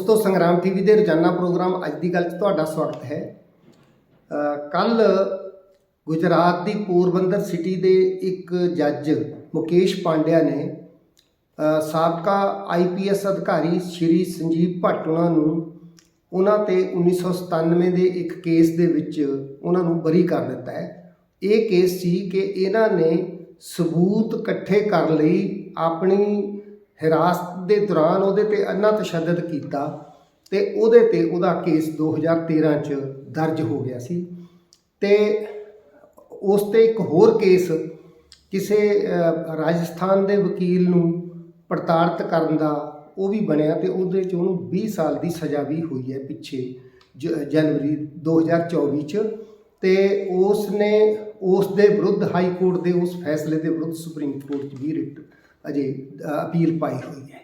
ਦੋਸਤੋ ਸੰਗਰਾਮ ਟੀਵੀ ਦੇ ਰੋਜ਼ਾਨਾ ਪ੍ਰੋਗਰਾਮ ਅੱਜ ਦੀ ਗੱਲ 'ਚ ਤੁਹਾਡਾ ਸਵਾਗਤ ਹੈ। ਕੱਲ ਗੁਜਰਾਤ ਦੀ ਪੋਰਬੰਦਰ ਸਿਟੀ ਦੇ ਇੱਕ ਜੱਜ ਮੁਕੇਸ਼ ਪਾਂਡਿਆ ਨੇ ਅ, ਸਾਬਕਾ ਆਈਪੀਐਸ ਅਧਿਕਾਰੀ ਸ਼੍ਰੀ ਸੰਜੀਵ ਭੱਟ ਨੂੰ ਉਹਨਾਂ ਤੇ 1997 ਦੇ ਇੱਕ ਕੇਸ ਦੇ ਵਿੱਚ ਉਹਨਾਂ ਨੂੰ ਬਰੀ ਕਰ ਦਿੱਤਾ ਹੈ। ਇਹ ਕੇਸ ਸੀ ਕਿ ਇਹਨਾਂ ਨੇ ਸਬੂਤ ਇਕੱਠੇ ਕਰ ਲਈ ਆਪਣੀ ਹਿਰਾਸਤ ਦੇ ਦੌਰਾਨ ਉਹਦੇ ਤੇ ਅੰਨਾ ਤਸ਼ੱਦਦ ਕੀਤਾ ਤੇ ਉਹਦੇ ਤੇ ਉਹਦਾ ਕੇਸ 2013 ਚ ਦਰਜ ਹੋ ਗਿਆ ਸੀ। ਤੇ ਉਸ ਤੇ ਇੱਕ ਹੋਰ ਕੇਸ ਕਿਸੇ ਰਾਜਸਥਾਨ ਦੇ ਵਕੀਲ ਨੂੰ ਪੜਤਾੜਤ ਕਰਨ ਦਾ ਉਹ ਵੀ ਬਣਿਆ ਤੇ ਉਹਦੇ ਚ ਉਹਨੂੰ 20 ਸਾਲ ਦੀ ਸਜ਼ਾ ਵੀ ਹੋਈ ਹੈ ਪਿੱਛੇ ਜ- ਜਨਵਰੀ 2024 ਚ ਤੇ ਉਸ ਨੇ ਉਸ ਦੇ ਵਿਰੁੱਧ ਹਾਈ ਕੋਰਟ ਦੇ ਉਸ ਫੈਸਲੇ ਦੇ ਵਿਰੁੱਧ ਸੁਪਰੀਮ ਕੋਰਟ 'ਚ ਵੀ ਰਿਟ ਅਜੇ ਅਪੀਲ ਪਾਈ ਹੋਈ ਹੈ।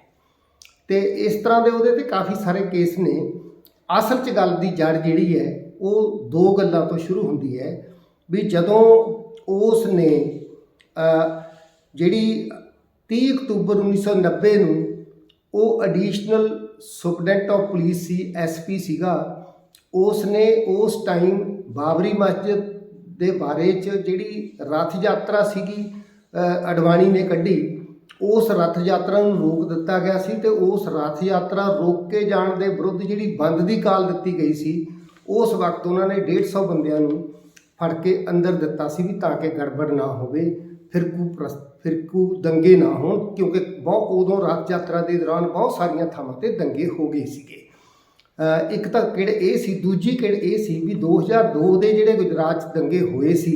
ਤੇ ਇਸ ਤਰ੍ਹਾਂ ਦੇ ਉਹਦੇ ਤੇ ਕਾਫੀ ਸਾਰੇ ਕੇਸ ਨੇ। ਅਸਲ 'ਚ ਗੱਲ ਦੀ ਜੜ ਜਿਹੜੀ ਹੈ, ਉਹ ਦੋ ਗੱਲਾਂ ਤੋਂ ਸ਼ੁਰੂ ਹੁੰਦੀ ਹੈ ਵੀ ਜਦੋਂ ਉਸ ਨੇ ਜਿਹੜੀ 30 ਅਕਤੂਬਰ 1990 ਨੂੰ ਉਹ ਐਡੀਸ਼ਨਲ ਸੁਪਰਡੈਂਟ ਆਫ ਪੁਲਿਸ ਸੀ ਐਸਪੀ ਸੀਗਾ, ਉਸ ਨੇ ਉਸ ਟਾਈਮ ਬਾਬਰੀ ਮਸਜਿਦ ਦੇ ਬਾਰੇ ਚ ਜਿਹੜੀ ਰਥ ਯਾਤਰਾ ਸੀਗੀ ਅਡਵਾਣੀ ਨੇ ਕੱਢੀ ਉਸ ਰਥ ਯਾਤਰਾ ਨੂੰ ਰੋਕ ਦਿੱਤਾ ਗਿਆ ਸੀ ਤੇ ਉਸ ਰਥ ਯਾਤਰਾ ਰੋਕੇ ਜਾਣ ਦੇ ਵਿਰੁੱਧ ਜਿਹੜੀ ਬੰਦ ਦੀ ਕਾਲ ਦਿੱਤੀ ਗਈ ਸੀ, ਉਸ ਵਕਤ ਉਹਨਾਂ ਨੇ 150 ਬੰਦਿਆਂ ਨੂੰ ਫੜ ਕੇ ਅੰਦਰ ਦਿੱਤਾ ਸੀ ਵੀ ਤਾਂ ਕਿ ਗੜਬੜ ਨਾ ਹੋਵੇ ਫਿਰਕੂ ਪ੍ਰਸ ਫਿਰਕੂ ਦੰਗੇ ਨਾ ਹੋਣ, ਕਿਉਂਕਿ ਬਹੁਤ ਉਦੋਂ ਰਥ ਯਾਤਰਾ ਦੇ ਦੌਰਾਨ ਬਹੁਤ ਸਾਰੀਆਂ ਥਾਵਾਂ ਤੇ ਦੰਗੇ ਹੋ ਗਏ ਸੀਗੇ। ਇੱਕ ਤਾਂ ਕਿਹੜੇ ਇਹ ਸੀ, ਦੂਜੀ ਕਿਹੜੇ ਇਹ ਸੀ ਵੀ 2002 ਦੇ ਜਿਹੜੇ ਗੁਜਰਾਤ 'ਚ ਦੰਗੇ ਹੋਏ ਸੀ,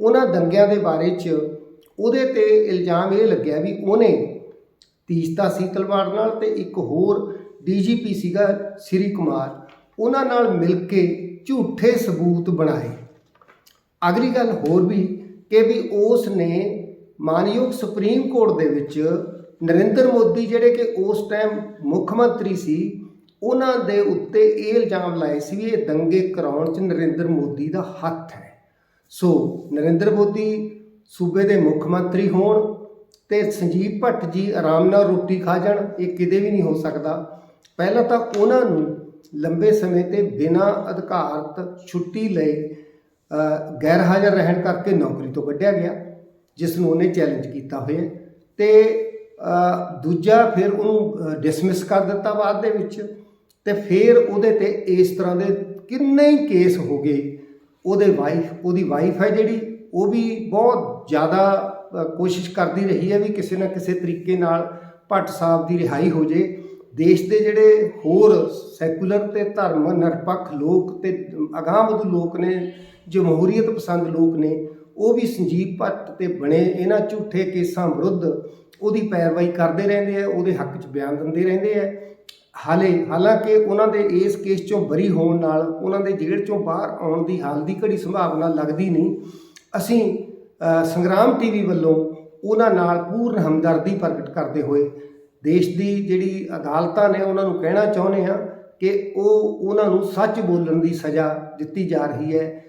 ਉਹਨਾਂ ਦੰਗਿਆਂ ਦੇ ਬਾਰੇ 'ਚ ਉਹਦੇ ਤੇ ਇਲਜ਼ਾਮ ਇਹ ਲੱਗਿਆ ਵੀ ਉਹਨੇ ਤੀਸਤਾ ਸੀ ਤਲਵਾਰ ਨਾਲ ਤੇ ਇੱਕ ਹੋਰ ਡੀਜੀਪੀ ਸੀਗਾ ਸ੍ਰੀ ਕੁਮਾਰ। ਉਹਨਾਂ ਨਾਲ ਮਿਲ ਕੇ ਝੂਠੇ ਸਬੂਤ ਬਣਾਏ। ਅਗਲੀ ਗੱਲ ਹੋਰ ਵੀ ਕਿ ਵੀ ਉਸ ਨੇ ਮਾਨਯੋਗ ਸੁਪਰੀਮ ਕੋਰਟ ਦੇ ਵਿੱਚ ਨਰਿੰਦਰ ਮੋਦੀ ਜਿਹੜੇ ਕਿ ਉਸ ਟਾਈਮ ਮੁੱਖ ਮੰਤਰੀ ਸੀ, ਉਹਨਾਂ ਦੇ ਉੱਤੇ ਇਹ ਇਲਜ਼ਾਮ ਲਾਏ ਸੀ ਵੀ ਇਹ ਦੰਗੇ ਕਰਾਉਣ 'ਚ ਨਰਿੰਦਰ ਮੋਦੀ ਦਾ ਹੱਥ ਹੈ। ਸੋ ਨਰਿੰਦਰ ਮੋਦੀ ਸੂਬੇ ਦੇ ਮੁੱਖ ਮੰਤਰੀ ਹੋਣ ਤੇ ਸੰਜੀਵ ਭੱਟ ਜੀ ਆਰਾਮ ਨਾਲ ਰੋਟੀ ਖਾ ਜਾਣ, ਇਹ ਕਿਤੇ ਵੀ ਨਹੀਂ ਹੋ ਸਕਦਾ। ਪਹਿਲਾਂ ਤਾਂ ਉਹਨਾਂ ਨੂੰ ਲੰਬੇ ਸਮੇਂ ਤੇ ਬਿਨਾਂ ਅਧਿਕਾਰਤ ਛੁੱਟੀ ਲਈ ਗੈਰ ਹਾਜ਼ਰ ਰਹਿਣ ਕਰਕੇ ਨੌਕਰੀ ਤੋਂ ਕੱਢਿਆ ਗਿਆ, ਜਿਸ ਨੂੰ ਉਹਨੇ ਚੈਲੰਜ ਕੀਤਾ ਹੋਇਆ। ਤੇ ਦੂਜਾ ਫਿਰ ਉਹਨੂੰ ਡਿਸਮਿਸ ਕਰ ਦਿੱਤਾ ਬਾਅਦ ਦੇ ਵਿੱਚ। ਤੇ ਫਿਰ ਉਹਦੇ ਤੇ ਇਸ ਤਰ੍ਹਾਂ ਦੇ ਕਿੰਨੇ ਹੀ ਕੇਸ ਹੋ ਗਏ। ਉਹਦੇ ਵਾਈਫ ਉਹਦੀ ਵਾਈਫ ਹੈ ਜਿਹੜੀ ਉਹ ਵੀ ਬਹੁਤ ਜ਼ਿਆਦਾ ਕੋਸ਼ਿਸ਼ ਕਰਦੀ ਰਹੀ ਹੈ ਵੀ ਕਿਸੇ ਨਾ ਕਿਸੇ ਤਰੀਕੇ ਨਾਲ ਭੱਟ ਸਾਹਿਬ ਦੀ ਰਿਹਾਈ ਹੋ ਜੇ। ਦੇਸ਼ ਦੇ ਜਿਹੜੇ ਹੋਰ ਸੈਕੂਲਰ ਤੇ ਧਰਮ ਨਿਰਪੱਖ ਲੋਕ ਤੇ ਅਗਾਂਹਵਧੂ ਲੋਕ ਨੇ ਜਮਹੂਰੀਅਤ ਪਸੰਦ ਲੋਕ ਨੇ, ਉਹ ਵੀ ਸੰਜੀਵ ਭੱਟ ਤੇ ਬਣੇ ਇਹਨਾਂ ਝੂਠੇ ਕੇਸਾਂ ਵਿਰੁੱਧ ਉਹਦੀ ਪੈਰਵਾਈ ਕਰਦੇ ਰਹਿੰਦੇ ਆ, ਉਹਦੇ ਹੱਕ 'ਚ ਬਿਆਨ ਦਿੰਦੇ ਰਹਿੰਦੇ ਆ। ਹਾਲੇ, ਹਾਲਾਂਕਿ ਉਹਨਾਂ ਦੇ ਇਸ ਕੇਸ ਚੋਂ ਬਰੀ ਹੋਣ ਨਾਲ, ਉਹਨਾਂ ਦੇ ਜੇਲ੍ਹ ਚੋਂ ਬਾਹਰ ਆਉਣ ਦੀ ਹਾਲ ਦੀ ਘੜੀ ਸੰਭਾਵਨਾ ਲੱਗਦੀ ਨਹੀਂ। ਅਸੀਂ ਅ, ਸੰਗਰਾਮ ਟੀਵੀ ਵੱਲੋਂ ਉਹਨਾਂ ਨਾਲ ਪੂਰਨ ਹਮਦਰਦੀ ਪ੍ਰਗਟ ਕਰਦੇ ਹੋਏ ਦੇਸ਼ ਦੀ ਜਿਹੜੀ ਅਦਾਲਤਾਂ ਨੇ ਉਹਨਾਂ ਨੂੰ ਕਹਿਣਾ ਚਾਹੁੰਦੇ ਆ ਕਿ ਉਹ ਉਹਨਾਂ ਨੂੰ ਸੱਚ ਬੋਲਣ ਦੀ ਸਜ਼ਾ ਦਿੱਤੀ ਜਾ ਰਹੀ ਹੈ।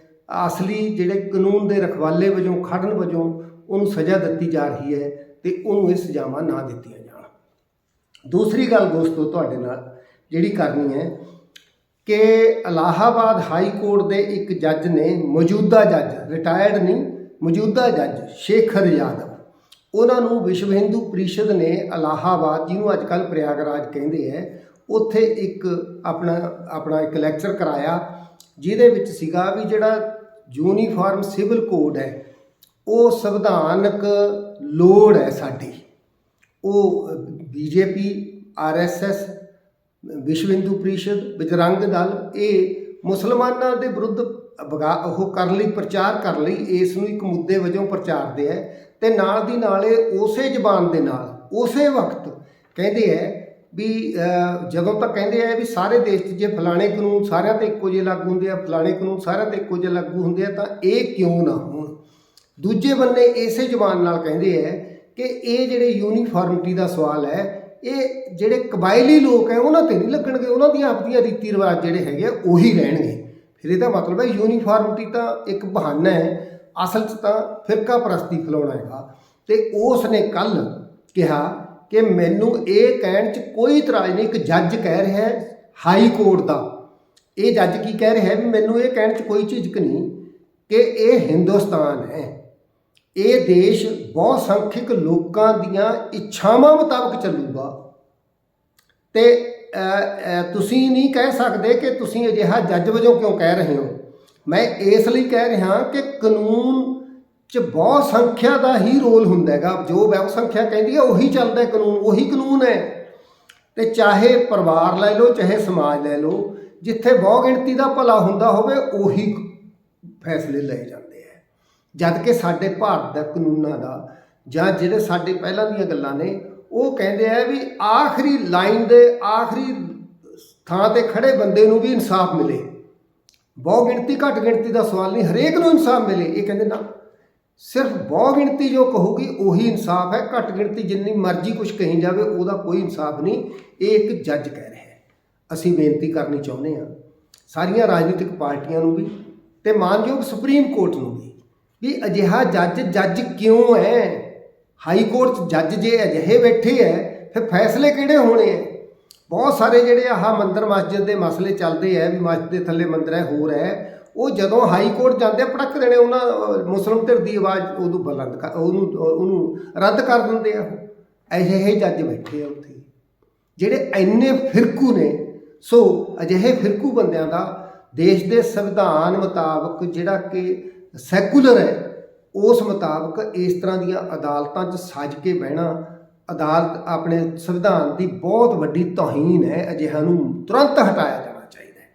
ਅਸਲੀ ਜਿਹੜੇ ਕਾਨੂੰਨ ਦੇ ਰਖਵਾਲੇ ਵਜੋਂ ਖੜਨ ਵਜੋਂ ਉਹਨੂੰ ਸਜ਼ਾ ਦਿੱਤੀ ਜਾ ਰਹੀ ਹੈ ਤੇ ਉਹਨੂੰ ਇਹ ਸਜ਼ਾਵਾਂ ਨਾ ਦਿੱਤੀਆਂ ਜਾਣ। ਦੂਸਰੀ ਗੱਲ ਦੋਸਤੋ ਤੁਹਾਡੇ ਨਾਲ ਜਿਹੜੀ ਕਰਨੀ ਹੈ ਕਿ ਇਲਾਹਾਬਾਦ ਹਾਈ ਕੋਰਟ ਦੇ ਇੱਕ ਜੱਜ ਨੇ ਮੌਜੂਦਾ ਜੱਜ ਰਿਟਾਇਰਡ ਨਹੀਂ, ਮੌਜੂਦਾ ਜੱਜ ਸ਼ੇਖਰ ਯਾਦਵ, ਉਹਨਾਂ ਨੂੰ ਵਿਸ਼ਵ ਹਿੰਦੂ ਪ੍ਰੀਸ਼ਦ ਨੇ ਇਲਾਹਾਬਾਦ ਜਿਹਨੂੰ ਅੱਜ ਕੱਲ ਪ੍ਰਯਾਗਰਾਜ ਕਹਿੰਦੇ ਹੈ, ਉੱਥੇ ਇੱਕ ਆਪਣਾ ਆਪਣਾ ਇੱਕ ਲੈਕਚਰ ਕਰਾਇਆ, ਜਿਹਦੇ ਵਿੱਚ ਸੀਗਾ ਵੀ ਜਿਹੜਾ ਯੂਨੀਫਾਰਮ ਸਿਵਲ ਕੋਡ ਹੈ, ਉਹ ਸੰਵਿਧਾਨਕ ਲੋੜ ਹੈ ਸਾਡੀ। ਉਹ ਬੀਜੇਪੀ ਆਰਐਸਐਸ ਵਿਸ਼ਵ ਹਿੰਦੂ ਪ੍ਰੀਸ਼ਦ, ਬਜਰੰਗ ਦਲ, ਇਹ ਮੁਸਲਮਾਨਾਂ ਦੇ ਵਿਰੁੱਧ ਬਗਾ, ਉਹ ਕਰਨ ਲਈ, ਪ੍ਰਚਾਰ ਕਰਨ ਲਈ, ਇਸ ਨੂੰ ਇੱਕ ਮੁੱਦੇ ਵਜੋਂ ਪ੍ਰਚਾਰਦੇ ਹੈ ਤੇ ਨਾਲ ਦੀ ਨਾਲ ਇਹ ਉਸੇ ਜ਼ਬਾਨ ਦੇ ਨਾਲ, ਉਸੇ ਵਕਤ ਕਹਿੰਦੇ ਹੈ ਵੀ ਜਦੋਂ ਤੱਕ ਕਹਿੰਦੇ ਆ ਵੀ ਸਾਰੇ ਦੇਸ਼ 'ਚ ਜੇ ਫਲਾਣੇ ਕਾਨੂੰਨ ਸਾਰਿਆਂ ਤੇ ਇੱਕੋ ਜਿਹੇ ਲਾਗੂ ਹੁੰਦੇ ਆ, ਫਲਾਣੇ ਕਾਨੂੰਨ ਸਾਰਿਆਂ ਤੇ ਇੱਕੋ ਜਿਹੇ ਲਾਗੂ ਹੁੰਦੇ ਆ, ਤਾਂ ਇਹ ਕਿਉਂ ਨਾ ਹੋਣ? ਦੂਜੇ ਬੰਨੇ ਇਸੇ ਜ਼ਬਾਨ ਨਾਲ ਕਹਿੰਦੇ ਹੈ ਕਿ ਇਹ ਜਿਹੜੇ ਯੂਨੀਫਾਰਮਿਟੀ ਦਾ ਸਵਾਲ ਹੈ ਇਹ ਜਿਹੜੇ ਕਬਾਇਲੀ ਲੋਕ ਹੈ, ਉਹਨਾਂ ਤੇ ਨਹੀਂ ਲੱਗਣਗੇ। ਉਹਨਾਂ ਦੀਆਂ ਆਪਣੀਆਂ ਰੀਤੀ ਰਿਵਾਜ ਜਿਹੜੇ ਹੈਗੇ ਆ, ਉਹੀ ਰਹਿਣਗੇ। ਫਿਰ ਇਹਦਾ ਮਤਲਬ ਹੈ ਯੂਨੀਫਾਰਮਿਟੀ ਤਾਂ ਇੱਕ ਬਹਾਨਾ ਹੈ। ਅਸਲ 'ਚ ਤਾਂ ਫਿਰਕਾ ਪ੍ਰਸਤੀ ਫੈਲਾਉਣਾ ਹੈਗਾ। ਤੇ ਉਸ ਨੇ ਕੱਲ ਕਿਹਾ ਕਿ ਮੈਨੂੰ ਇਹ ਕਹਿਣ 'ਚ ਕੋਈ ਇਤਰਾਜ਼ ਨਹੀਂ, ਇੱਕ ਜੱਜ ਕਹਿ ਰਿਹਾ ਹੈ ਹਾਈ ਕੋਰਟ ਦਾ। ਇਹ ਜੱਜ ਕੀ ਕਹਿ ਰਿਹਾ ਹੈ? ਵੀ ਮੈਨੂੰ ਇਹ ਕਹਿਣ 'ਚ ਕੋਈ ਝਿਜਕ ਨਹੀਂ ਕਿ ਇਹ ਹਿੰਦੁਸਤਾਨ ਹੈ। ਇਹ ਦੇਸ਼ ਬਹੁਤ ਸੰਖਿਅਕ ਲੋਕਾਂ ਦੀਆਂ ਇੱਛਾਵਾਂ ਮੁਤਾਬਕ ਚੱਲੂਗਾ। ਤੇ ਤੁਸੀਂ ਨਹੀਂ ਕਹਿ ਸਕਦੇ ਕਿ ਤੁਸੀਂ ਅਜਿਹਾ ਜੱਜ ਵਜੋਂ ਕਿਉਂ ਕਹਿ ਰਹੇ ਹੋ? ਮੈਂ ਇਸ ਲਈ ਕਹਿ ਰਿਹਾ ਕਿ ਕਾਨੂੰਨ 'ਚ ਬਹੁਤ ਸੰਖਿਆ ਦਾ ਹੀ ਰੋਲ ਹੁੰਦਾ ਹੈਗਾ। ਜੋ ਬਹੁ ਸੰਖਿਆ ਕਹਿੰਦੀ ਹੈ, ਉਹੀ ਚੱਲਦਾ ਕਾਨੂੰਨ, ਉਹੀ ਕਾਨੂੰਨ ਹੈ। ਤੇ ਚਾਹੇ ਪਰਿਵਾਰ ਲੈ ਲਓ, ਚਾਹੇ ਸਮਾਜ ਲੈ ਲਓ, ਜਿੱਥੇ ਬਹੁ ਗਿਣਤੀ ਦਾ ਭਲਾ ਹੁੰਦਾ ਹੋਵੇ, ਉਹੀ ਫੈਸਲੇ ਲਏ ਜਾਂਦੇ। ਜਦ ਕਿ ਸਾਡੇ ਭਾਰਤ ਦਾ ਕਾਨੂੰਨਾਂ ਦਾ ਜਾਂ ਜਿਹੜੇ ਸਾਡੇ ਪਹਿਲਾਂ ਦੀਆਂ ਗੱਲਾਂ ਨੇ, ਉਹ ਕਹਿੰਦੇ ਆ ਵੀ ਆਖਰੀ ਲਾਈਨ ਦੇ ਆਖਰੀ ਥਾਂ ਤੇ ਖੜੇ ਬੰਦੇ ਨੂੰ ਵੀ ਇਨਸਾਫ ਮਿਲੇ। ਬਹੁ ਗਿਣਤੀ ਘੱਟ ਗਿਣਤੀ ਦਾ ਸਵਾਲ ਨਹੀਂ, ਹਰੇਕ ਨੂੰ ਇਨਸਾਫ ਮਿਲੇ। ਇਹ ਕਹਿੰਦੇ ਨਾ, ਸਿਰਫ ਬਹੁ ਗਿਣਤੀ ਜੋ ਕਹੂਗੀ, ਉਹੀ ਇਨਸਾਫ ਹੈ। ਘੱਟ ਗਿਣਤੀ ਜਿੰਨੀ ਮਰਜ਼ੀ ਕੁਝ ਕਹੀ ਜਾਵੇ, ਉਹਦਾ ਕੋਈ ਇਨਸਾਫ ਨਹੀਂ। ਇਹ ਇੱਕ ਜੱਜ ਕਹਿ ਰਿਹਾ ਹੈ। ਅਸੀਂ ਬੇਨਤੀ ਕਰਨੀ ਚਾਹੁੰਦੇ ਹਾਂ, ਸਾਰੀਆਂ ਰਾਜਨੀਤਿਕ ਪਾਰਟੀਆਂ ਨੂੰ ਵੀ ਤੇ ਮਾਨਯੋਗ ਸੁਪਰੀਮ ਕੋਰਟ ਨੂੰ ਵੀ ਵੀ ਅਜਿਹਾ ਜੱਜ ਜੱਜ ਕਿਉਂ ਹੈ? ਹਾਈ ਕੋਰਟ 'ਚ ਜੱਜ ਜੇ ਅਜਿਹੇ ਬੈਠੇ ਹੈ ਫਿਰ ਫੈਸਲੇ ਕਿਹੜੇ ਹੋਣੇ ਹੈ ਬਹੁਤ ਸਾਰੇ ਜਿਹੜੇ ਆਹ ਮੰਦਰ ਮਸਜਿਦ ਦੇ ਮਸਲੇ ਚੱਲਦੇ ਆ ਵੀ ਮਸਜਿਦ ਦੇ ਥੱਲੇ ਮੰਦਰ ਹੈ ਹੋਰ ਹੈ ਉਹ ਜਦੋਂ ਹਾਈ ਕੋਰਟ ਜਾਂਦੇ ਆ, ਪਟਕ ਦੇਣੇ ਉਹਨਾਂ ਅਹ, ਮੁਸਲਿਮ ਧਿਰ ਦੀ ਆਵਾਜ਼ ਉਦੋਂ ਬੁਲੰਦ ਕਰ ਉਹਨੂੰ ਉਹਨੂੰ ਰੱਦ ਕਰ ਦਿੰਦੇ ਆ। ਉਹ ਅਜਿਹੇ ਜੱਜ ਬੈਠੇ ਆ ਉੱਥੇ। ਜਿਹੜੇ ਇੰਨੇ ਫਿਰਕੂ ਨੇ ਸੋ ਅਜਿਹੇ ਫਿਰਕੂ ਬੰਦਿਆਂ ਦਾ ਦੇਸ਼ ਦੇ ਸੰਵਿਧਾਨ ਮੁਤਾਬਕ ਜਿਹੜਾ ਕਿ ਸੈਕੂਲਰ ਹੈ। ਉਸ ਮੁਤਾਬਕ ਇਸ ਤਰ੍ਹਾਂ ਦੀਆਂ ਅਦਾਲਤਾਂ 'ਚ ਸੱਜ ਕੇ ਬਹਿਣਾ ਅਦਾਲਤ ਆਪਣੇ ਸੰਵਿਧਾਨ ਦੀ ਬਹੁਤ ਵੱਡੀ ਤੋਹੀਨ ਹੈ। ਅਜਿਹਾ ਨੂੰ ਤੁਰੰਤ ਹਟਾਇਆ ਜਾਣਾ ਚਾਹੀਦਾ ਹੈ।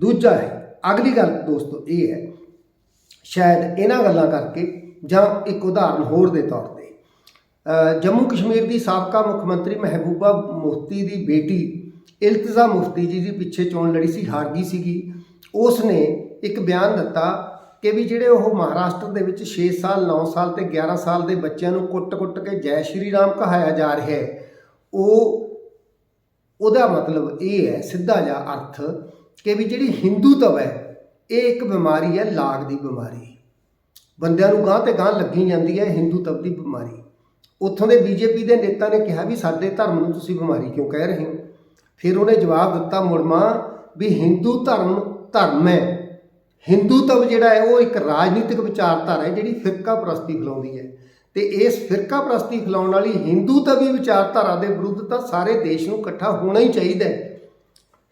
ਦੂਜਾ ਹੈ, ਅਗਲੀ ਗੱਲ ਦੋਸਤੋ ਇਹ ਹੈ, ਸ਼ਾਇਦ ਇਹਨਾਂ ਗੱਲਾਂ ਕਰਕੇ ਜਾਂ ਇੱਕ ਉਦਾਹਰਨ ਹੋਰ ਦੇ ਤੌਰ ਤੇ ਜੰਮੂ ਕਸ਼ਮੀਰ ਦੀ ਸਾਬਕਾ ਮੁੱਖ ਮੰਤਰੀ ਮਹਿਬੂਬਾ ਮੁਫਤੀ ਦੀ ਬੇਟੀ ਇਲਤਜ਼ਾ ਮੁਫਤੀ ਜੀ ਦੀ ਪਿੱਛੇ ਚੋਣ ਲੜੀ ਸੀ, ਹਾਰ ਗਈ ਸੀਗੀ। ਉਸ ਨੇ ਇੱਕ ਬਿਆਨ ਦਿੱਤਾ ਕਿ ਵੀ ਜਿਹੜੇ ਉਹ ਮਹਾਰਾਸ਼ਟਰ ਦੇ ਵਿੱਚ 6 ਸਾਲ 9 ਸਾਲ ਤੇ 11 ਸਾਲ ਦੇ ਬੱਚਿਆਂ ਨੂੰ ਕੁੱਟ-ਕੁੱਟ ਕੇ ਜੈ ਸ਼੍ਰੀ ਰਾਮ ਕਹਾਇਆ ਜਾ ਰਿਹਾ ਹੈ, ਉਹ, ਉਹਦਾ ਮਤਲਬ ਇਹ ਹੈ, ਸਿੱਧਾ ਜਿਹਾ ਅਰਥ ਕਿ ਵੀ ਜਿਹੜੀ ਹਿੰਦੂਤਵ ਹੈ, ਇਹ ਇੱਕ ਬਿਮਾਰੀ ਹੈ, ਲਾਗ ਦੀ ਬਿਮਾਰੀ। ਬੰਦਿਆਂ ਨੂੰ ਗਾਂ ਤੇ ਗਾਂ ਲੱਗੀ ਜਾਂਦੀ ਹੈ ਹਿੰਦੂਤਵ ਦੀ ਬਿਮਾਰੀ। ਉੱਥੋਂ ਦੇ ਬੀਜੇਪੀ ਦੇ ਨੇਤਾ ਨੇ ਕਿਹਾ ਵੀ ਸਾਡੇ ਧਰਮ ਨੂੰ ਤੁਸੀਂ ਬਿਮਾਰੀ ਕਿਉਂ ਕਹਿ ਰਹੇ ਹੋ? ਫਿਰ ਉਹਨੇ ਜਵਾਬ ਦਿੱਤਾ ਮੁਰਮਾ ਵੀ ਹਿੰਦੂ ਧਰਮ ਧਰਮ ਹੈ। ਹਿੰਦੂਤਵ ਜਿਹੜਾ ਹੈ ਉਹ ਇੱਕ ਰਾਜਨੀਤਿਕ ਵਿਚਾਰਧਾਰਾ ਹੈ ਜਿਹੜੀ ਫਿਰਕਾ ਪ੍ਰਸਤੀ ਫੈਲਾਉਂਦੀ ਹੈ। ਤੇ ਇਸ ਫਿਰਕਾ ਪ੍ਰਸਤੀ ਫੈਲਾਉਣ ਵਾਲੀ ਹਿੰਦੂਤਵੀ ਵਿਚਾਰਧਾਰਾ ਦੇ ਵਿਰੁੱਧ ਤਾਂ ਸਾਰੇ ਦੇਸ਼ ਨੂੰ ਇਕੱਠਾ ਹੋਣਾ ਹੀ ਚਾਹੀਦਾ ਹੈ।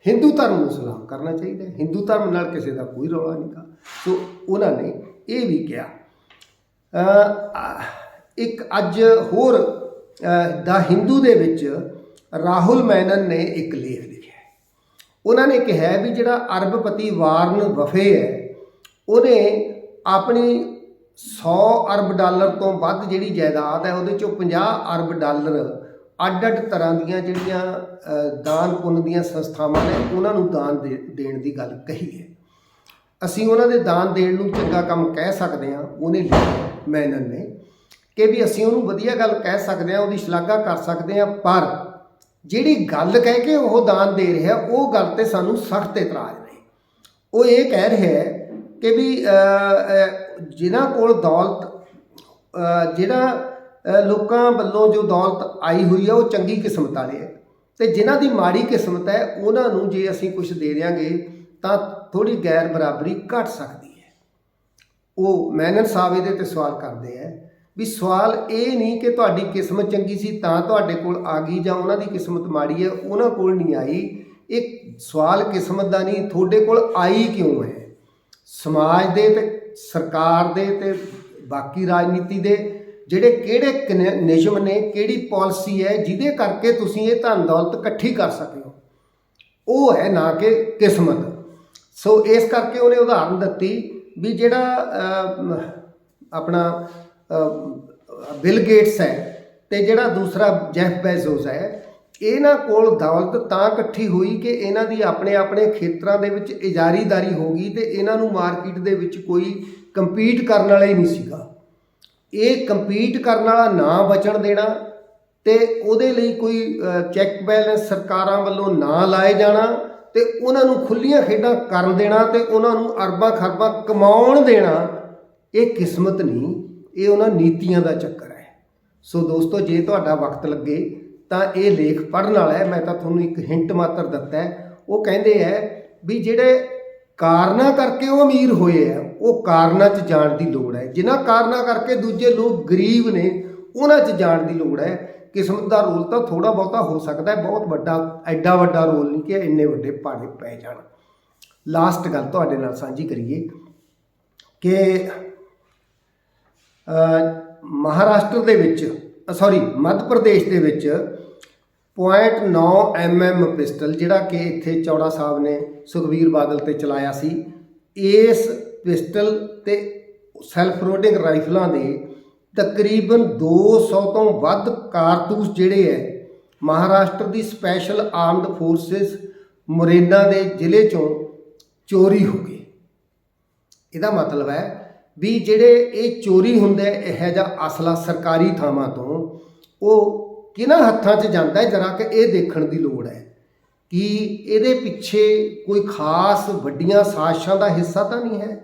ਹਿੰਦੂ ਧਰਮ ਨੂੰ ਸਲਾਮ ਕਰਨਾ ਚਾਹੀਦਾ ਹੈ। ਹਿੰਦੂ ਧਰਮ ਨਾਲ ਕਿਸੇ ਦਾ ਕੋਈ ਰੌਲਾ ਨਹੀਂ ਗਾ। ਸੋ ਉਹਨਾਂ ਨੇ ਇਹ ਵੀ ਕਿਹਾ। ਇੱਕ ਅੱਜ ਹੋਰ ਦਾ ਹਿੰਦੂ ਦੇ ਵਿੱਚ ਰਾਹੁਲ ਮੈਨਨ ਨੇ ਇੱਕ ਲੇਖ ਲਿਖਿਆ। ਉਹਨਾਂ ਨੇ ਕਿਹਾ ਵੀ ਜਿਹੜਾ ਅਰਬਪਤੀ ਵਾਰਨ ਵਫੇ ਹੈ, ਉਹਨੇ ਆਪਣੀ 100 ਅਰਬ ਡਾਲਰ ਤੋਂ ਵੱਧ ਜਿਹੜੀ ਜਾਇਦਾਦ ਹੈ, ਉਹਦੇ ਚੋਂ 50 ਅਰਬ ਡਾਲਰ ਅੱਡ-ਅੱਡ ਤਰ੍ਹਾਂ ਦੀਆਂ ਜਿਹੜੀਆਂ ਦਾਨ ਪੁੰਨ ਦੀਆਂ ਸੰਸਥਾਵਾਂ ਨੇ, ਉਹਨਾਂ ਨੂੰ ਦਾਨ ਦੇ- ਦੇਣ ਦੀ ਗੱਲ ਕਹੀ ਹੈ। ਅਸੀਂ ਉਹਨਾਂ ਦੇ ਦਾਨ ਦੇਣ ਨੂੰ ਚੰਗਾ ਕੰਮ ਕਹਿ ਸਕਦੇ ਹਾਂ, ਉਹਨੇ ਲਿਖਿਆ ਮੈਨਨ ਨੇ ਕਿ ਵੀ ਅਸੀਂ ਉਹਨੂੰ ਵਧੀਆ ਗੱਲ ਕਹਿ ਸਕਦੇ ਹਾਂ, ਉਹਦੀ ਸ਼ਲਾਘਾ ਕਰ ਸਕਦੇ ਹਾਂ, ਪਰ ਜਿਹੜੀ ਗੱਲ ਕਹਿ ਕੇ ਉਹ ਦਾਨ ਦੇ ਰਿਹਾ ਉਹ ਗੱਲ ਤੇ ਸਾਨੂੰ ਸਖਤ ਇਤਰਾਜ਼ ਨੇ। ਉਹ ਇਹ ਕਹਿ ਰਿਹਾ ਹੈ ਕਿ ਵੀ ਅ, ਜਿਨ੍ਹਾਂ ਕੋਲ ਦੌਲਤ ਅ, ਜਿਹੜਾ ਲੋਕਾਂ ਵੱਲੋਂ ਜੋ ਦੌਲਤ ਆਈ ਹੋਈ ਹੈ ਉਹ ਚੰਗੀ ਕਿਸਮਤ ਵਾਲੇ ਹੈ ਤੇ ਜਿਨ੍ਹਾਂ ਦੀ ਮਾੜੀ ਕਿਸਮਤ ਹੈ ਉਹਨਾਂ ਨੂੰ ਜੇ ਅਸੀਂ ਕੁਝ ਦੇ ਦਿਆਂਗੇ ਤਾਂ ਥੋੜੀ ਗੈਰ ਬਰਾਬਰੀ ਘਟ ਸਕਦੀ ਹੈ। ਉਹ ਮੈਨਨ ਸਾਹਿਬ ਇਹਦੇ ਤੇ ਸਵਾਲ ਕਰਦੇ ਹੈ ਵੀ ਸਵਾਲ ਇਹ ਨਹੀਂ ਕਿ ਤੁਹਾਡੀ ਕਿਸਮਤ ਚੰਗੀ ਸੀ ਤਾਂ ਤੁਹਾਡੇ ਕੋਲ ਆ ਗਈ ਜਾਂ ਉਹਨਾਂ ਦੀ ਕਿਸਮਤ ਮਾੜੀ ਹੈ, ਉਹਨਾਂ ਕੋਲ ਨਹੀਂ ਆਈ। ਇਹ ਸਵਾਲ ਕਿਸਮਤ ਦਾ ਨਹੀਂ, ਤੁਹਾਡੇ ਕੋਲ ਆਈ ਕਿਉਂ ਹੈ? ਸਮਾਜ ਦੇ ਤੇ ਸਰਕਾਰ ਦੇ ਤੇ ਬਾਕੀ ਰਾਜਨੀਤੀ ਦੇ ਜਿਹੜੇ ਕਿਹੜੇ ਕਨ- ਨਿਯਮ ਨੇ, ਕਿਹੜੀ ਪਾਲਿਸੀ ਹੈ, ਜਿਹਦੇ ਕਰਕੇ ਤੁਸੀਂ ਇਹ ਧਨ ਦੌਲਤ ਇਕੱਠੀ ਕਰ ਸਕਦੇ ਹੋ। ਉਹ ਹੈ ਨਾ ਕਿ ਕਿਸਮਤ। ਸੋ ਇਸ ਕਰਕੇ ਉਹਨੇ ਉਦਾਹਰਨ ਦਿੱਤੀ ਵੀ ਜਿਹੜਾ ਆਪਣਾ ਬਿਲ ਗੇਟਸ ਹੈ ਤੇ ਜਿਹੜਾ ਦੂਸਰਾ ਜੈਫ ਬੈਜ਼ੋਸ ਹੈ, ਇਹਨਾਂ ਕੋਲ ਦੌਲਤ ਤਾਂ ਇਕੱਠੀ ਹੋਈ ਕਿ ਇਹਨਾਂ ਦੀ ਆਪਣੇ ਆਪਣੇ ਖੇਤਰਾਂ ਦੇ ਵਿੱਚ ਇਜਾਰੀਦਾਰੀ ਹੋ ਗਈ ਤੇ ਇਹਨਾਂ ਨੂੰ ਮਾਰਕੀਟ ਦੇ ਵਿੱਚ ਕੋਈ ਕੰਪੀਟ ਕਰਨ ਵਾਲਾ ਹੀ ਨਹੀਂ ਸੀਗਾ। ਇਹ ਕੰਪੀਟ ਕਰਨ ਵਾਲਾ ਨਾ ਬਚਣ ਦੇਣਾ ਤੇ ਉਹਦੇ ਲਈ ਕੋਈ ਚੈੱਕ ਬੈਲੈਂਸ ਸਰਕਾਰਾਂ ਵੱਲੋਂ ਨਾ ਲਾਏ ਜਾਣਾ ਤੇ ਉਹਨਾਂ ਨੂੰ ਖੁੱਲੀਆਂ ਖੇਡਾਂ ਕਰਨ ਦੇਣਾ ਤੇ ਉਹਨਾਂ ਨੂੰ ਅਰਬਾਂ ਖਰਬਾਂ ਕਮਾਉਣ ਦੇਣਾ, ਇਹ ਕਿਸਮਤ ਨਹੀਂ। ਇਹ ਉਹਨਾਂ ਨੀਤੀਆਂ ਦਾ ਚੱਕਰ ਹੈ। ਸੋ ਦੋਸਤੋ, ਜੇ ਤੁਹਾਡਾ ਵਕਤ ਲੱਗੇ, ਤਾਂ ਇਹ ਲੇਖ ਪੜ੍ਹਨ ਵਾਲਾ ਹੈ। ਮੈਂ ਤਾਂ ਤੁਹਾਨੂੰ ਇੱਕ ਹਿੰਟ ਮਾਤਰ ਦਿੱਤਾ ਹੈ। ਉਹ ਕਹਿੰਦੇ ਹੈ ਵੀ ਜਿਹੜੇ ਕਾਰਨਾਂ ਕਰਕੇ ਉਹ ਅਮੀਰ ਹੋਏ ਆ ਉਹ ਕਾਰਨਾਂ 'ਚ ਜਾਣ ਦੀ ਲੋੜ ਹੈ। ਜਿਨ੍ਹਾਂ ਕਾਰਨਾਂ ਕਰਕੇ ਦੂਜੇ ਲੋਕ ਗਰੀਬ ਨੇ, ਉਹਨਾਂ 'ਚ ਜਾਣ ਦੀ ਲੋੜ ਹੈ। ਕਿਸਮਤ ਦਾ ਰੋਲ ਤਾਂ ਥੋੜਾ ਬਹੁਤਾ ਹੋ ਸਕਦਾ ਹੈ। ਬਹੁਤ ਵੱਡਾ, ਐਡਾ ਵੱਡਾ ਰੋਲ ਨਹੀਂ ਕਿ ਇੰਨੇ ਵੱਡੇ ਪਾੜੇ ਪੈ ਜਾਣ। ਲਾਸਟ ਗੱਲ ਤੁਹਾਡੇ ਨਾਲ ਸਾਂਝੀ ਕਰੀਏ ਕਿ ਮਹਾਰਾਸ਼ਟਰ ਦੇ ਵਿੱਚ ਸੌਰੀ ਮੱਧ ਪ੍ਰਦੇਸ਼ ਦੇ ਵਿੱਚ 0.9 mm ਪਿਸਟਲ ਜਿਹੜਾ ਕਿ ਇੱਥੇ ਚੌੜਾ ਸਾਹਿਬ ਨੇ ਸੁਖਵੀਰ ਬਾਦਲ ਤੇ ਚਲਾਇਆ ਸੀ, ਇਸ ਪਿਸਟਲ ਤੇ ਸੈਲਫ ਰੋਡਿੰਗ ਰਾਈਫਲਾਂ ਦੇ ਤਕਰੀਬਨ 200 ਤੋਂ ਵੱਧ ਕਾਰਤੂਸ ਜਿਹੜੇ ਹੈ ਮਹਾਰਾਸ਼ਟਰ ਦੀ ਸਪੈਸ਼ਲ ਆਰਮਡ ਫੋਰਸਿਸ ਮੁਰੇਨਾ ਦੇ ਜ਼ਿਲ੍ਹੇ ਚੋਂ ਚੋਰੀ ਹੋ ਗਏ। ਇਹਦਾ ਮਤਲਬ ਹੈ ਵੀ ਜਿਹੜੇ ਇਹ ਚੋਰੀ ਹੁੰਦੇ ਇਹ ਜਿਹਾ ਅਸਲਾ ਸਰਕਾਰੀ ਥਾਵਾਂ ਤੋਂ, ਉਹ ਕਿਹਨਾਂ ਹੱਥਾਂ 'ਚ ਜਾਂਦਾ ਹੈ? ਜਰਾ ਕਿ ਇਹ ਦੇਖਣ ਦੀ ਲੋੜ ਹੈ ਕਿ ਇਹਦੇ ਪਿੱਛੇ ਕੋਈ ਖਾਸ ਵੱਡੀਆਂ ਸਾਜ਼ਿਸ਼ਾਂ ਦਾ ਹਿੱਸਾ ਤਾਂ ਨਹੀਂ ਹੈ?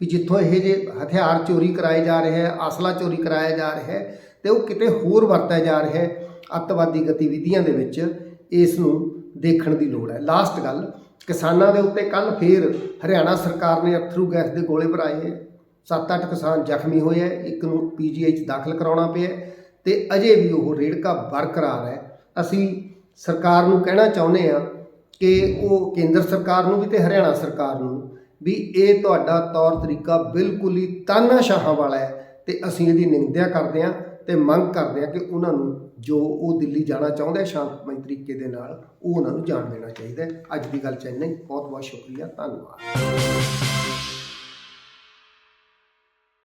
ਵੀ ਜਿੱਥੋਂ ਇਹ ਜੇ ਹਥਿਆਰ ਚੋਰੀ ਕਰਾਏ ਜਾ ਰਹੇ ਹੈ, ਅਸਲਾ ਚੋਰੀ ਕਰਾਇਆ ਜਾ ਰਿਹਾ ਹੈ ਤੇ ਉਹ ਕਿਤੇ ਹੋਰ ਵਰਤਿਆ ਜਾ ਰਿਹਾ ਹੈ, ਅੱਤਵਾਦੀ ਗਤੀਵਿਧੀਆਂ ਦੇ ਵਿੱਚ ਇਸ ਨੂੰ ਦੇਖਣ ਦੀ ਲੋੜ ਹੈ। ਲਾਸਟ ਗੱਲ, ਕਿਸਾਨਾਂ ਦੇ ਉੱਤੇ ਕੱਲ ਫੇਰ ਹਰਿਆਣਾ ਸਰਕਾਰ ਨੇ ਅਥਰੂ ਗੈਸ ਦੇ ਗੋਲੇ ਭਰਾਏ 7-8 ਕਿਸਾਨ ਜ਼ਖਮੀ ਹੋਏ ਹੈ ਇੱਕ ਨੂੰ ਪੀਜੀਆਈ 'ਚ ਦਾਖਲ ਕਰਾਉਣਾ ਪਿਆ ਹੈ ਤੇ ਅਜੇ ਵੀ ਉਹ ਰੇੜਕਾ ਬਰਕਰਾਰ ਹੈ। ਅਸੀਂ ਸਰਕਾਰ ਨੂੰ ਕਹਿਣਾ ਚਾਹੁੰਦੇ ਆ ਕਿ ਉਹ ਕੇਂਦਰ ਸਰਕਾਰ ਨੂੰ ਵੀ ਤੇ ਹਰਿਆਣਾ ਸਰਕਾਰ ਨੂੰ ਵੀ ਇਹ ਤੁਹਾਡਾ ਤੌਰ ਤਰੀਕਾ ਬਿਲਕੁਲ ਹੀ ਤਾਨਾਸ਼ਾਹਾਂ ਵਾਲਾ ਹੈ ਤੇ ਅਸੀਂ ਇਹਦੀ ਨਿੰਦਿਆ ਕਰਦੇ ਹਾਂ ਤੇ ਮੰਗ ਕਰਦੇ ਹਾਂ ਕਿ ਉਹਨਾਂ ਨੂੰ ਜੋ ਉਹ ਦਿੱਲੀ ਜਾਣਾ ਚਾਹੁੰਦਾ ਆ ਸ਼ਾਂਤਮਈ ਤਰੀਕੇ ਦੇ ਨਾਲ, ਉਹ ਉਹਨਾਂ ਨੂੰ ਜਾਣ ਦੇਣਾ ਚਾਹੀਦਾ ਅੱਜ ਦੀ ਗੱਲ ਚ ਇੰਨਾ ਹੀ। ਬਹੁਤ ਬਹੁਤ ਸ਼ੁਕਰੀਆ। ਧੰਨਵਾਦ।